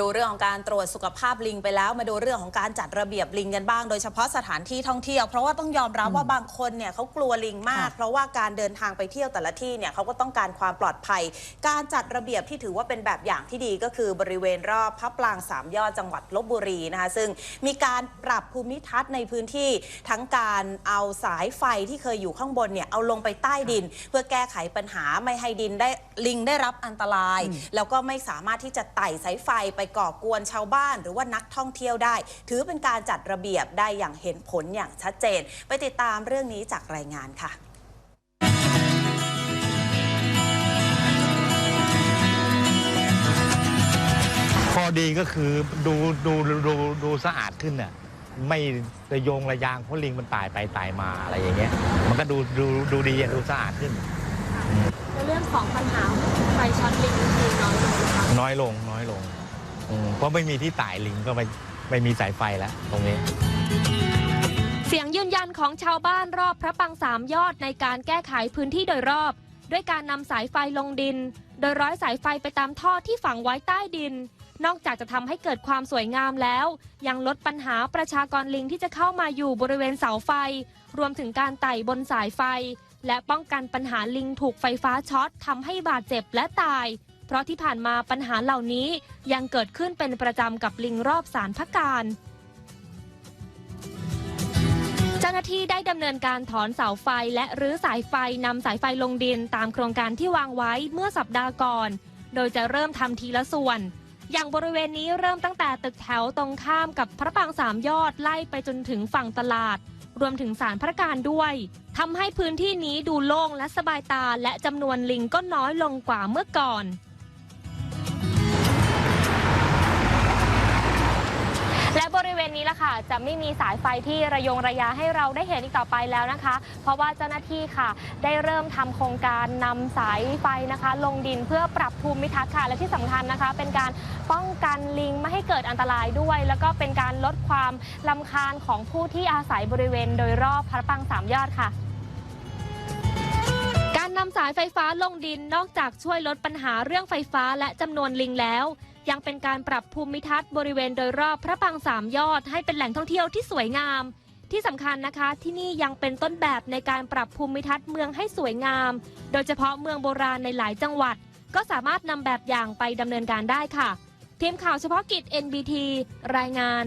ดูเรื่องของการตรวจสุขภาพลิงไปแล้ว มาดูเรื่องของการจัดระเบียบลิงกันบ้าง โดยเฉพาะสถานที่ท่องเที่ยว เพราะว่าต้องยอมรับว่าบางคนเนี่ยเขากลัวลิงมากค่ะเพราะว่าการเดินทางไปเที่ยวแต่ละที่เนี่ยเขาก็ต้องการความปลอดภัย การจัดระเบียบที่ถือว่าเป็นแบบอย่างที่ดีก็คือบริเวณรอบพระปรางสามยอดจังหวัดลบบุรีนะคะซึ่งมีการปรับภูมิทัศน์ในพื้นที่ทั้งการเอาสายไฟที่เคยอยู่ข้างบนเนี่ยเอาลงไปใต้ดิน เพื่อแก้ไขปัญหาไม่ให้ดินได้ลิงได้รับอันตราย แล้วก็ไม่สามารถที่จะไต่สายไฟไปก่อกวนชาวบ้าน หรือว่านักท่องเที่ยวได้ ถือเป็นการจัดระเบียบได้อย่างเห็นผลอย่างชัดเจน ไปติดตามเรื่องนี้จากรายงานค่ะข้อดีก็คือดูดูดูดูสะอาดขึ้นน่ะไม่ระโยงระยางเพราะลิงมันตายไปตายมาอะไรอย่างเงี้ย มันก็ดูดูดูดีอะดูสะอาดขึ้นในเรื่องของปัญหาไฟช็อตลิงคือน้อยลงนะคะน้อยลงน้อยลงอืม เพราะไม่มีที่ตายลิงก็ไม่ไม่มีสายไฟแล้วตรงนี้ เสียงยืนยันของชาวบ้านรอบพระปางสามยอดในการแก้ไขพื้นที่โดยรอบ ด้วยการนำสายไฟลงดิน โดยร้อยสายไฟไปตามท่อที่ฝังไว้ใต้ดิน นอกจากจะทำให้เกิดความสวยงามแล้ว ยังลดปัญหาประชากรลิงที่จะเข้ามาอยู่บริเวณเสาไฟ รวมถึงการไต่บนสายไฟ และป้องกันปัญหาลิงถูกไฟฟ้าช็อตทำให้บาดเจ็บและตาย เพราะที่ผ่านมาปัญหาเหล่านี้ยังเกิดขึ้นเป็นประจำกับลิงรอบสารพระการ เจ้าหน้าที่ได้ดำเนินการถอนเสาไฟและรื้อสายไฟนำสายไฟลงดินตามโครงการที่วางไว้เมื่อสัปดาห์ก่อน โดยจะเริ่มทำทีละส่วน อย่างบริเวณนี้เริ่มตั้งแต่ตึกแถวตรงข้ามกับพระปางสามยอดไล่ไปจนถึงฝั่งตลาดรวมถึงสารพระการด้วยทำให้พื้นที่นี้ดูโล่งและสบายตาและจำนวนลิงก็น้อยลงกว่าเมื่อก่อน ณนี้ละค่ะ จะไม่มีสายไฟที่ระยงระยาให้เราได้เห็นอีกต่อไปแล้วนะคะ เพราะว่าเจ้าหน้าที่ค่ะ ได้เริ่มทำโครงการนำสายไฟนะคะ ลงดินเพื่อปรับภูมิทัศน์ค่ะ และที่สำคัญนะคะ เป็นการป้องกันลิงไม่ให้เกิดอันตรายด้วย แล้วก็เป็นการลดความลำคาญของผู้ที่อาศัยบริเวณโดยรอบพระปังสามยอดค่ะารนำสายไฟฟ้าลงดินนอกจากช่วยลดปัญหาเรื่องไฟฟ้าและจำนวนลิงแล้ว ยังเป็นการปรับภูมิทัศน์บริเวณโดยรอบพระปางสามยอดให้เป็นแหล่งท่องเที่ยวที่สวยงาม ที่สำคัญนะคะที่นี่ยังเป็นต้นแบบในการปรับภูมิทัศน์เมืองให้สวยงาม โดยเฉพาะเมืองโบราณในหลายจังหวัด ก็สามารถนำแบบอย่างไปดำเนินการได้ค่ะ ทีมข่าวเฉพาะกิจ NBT รายงาน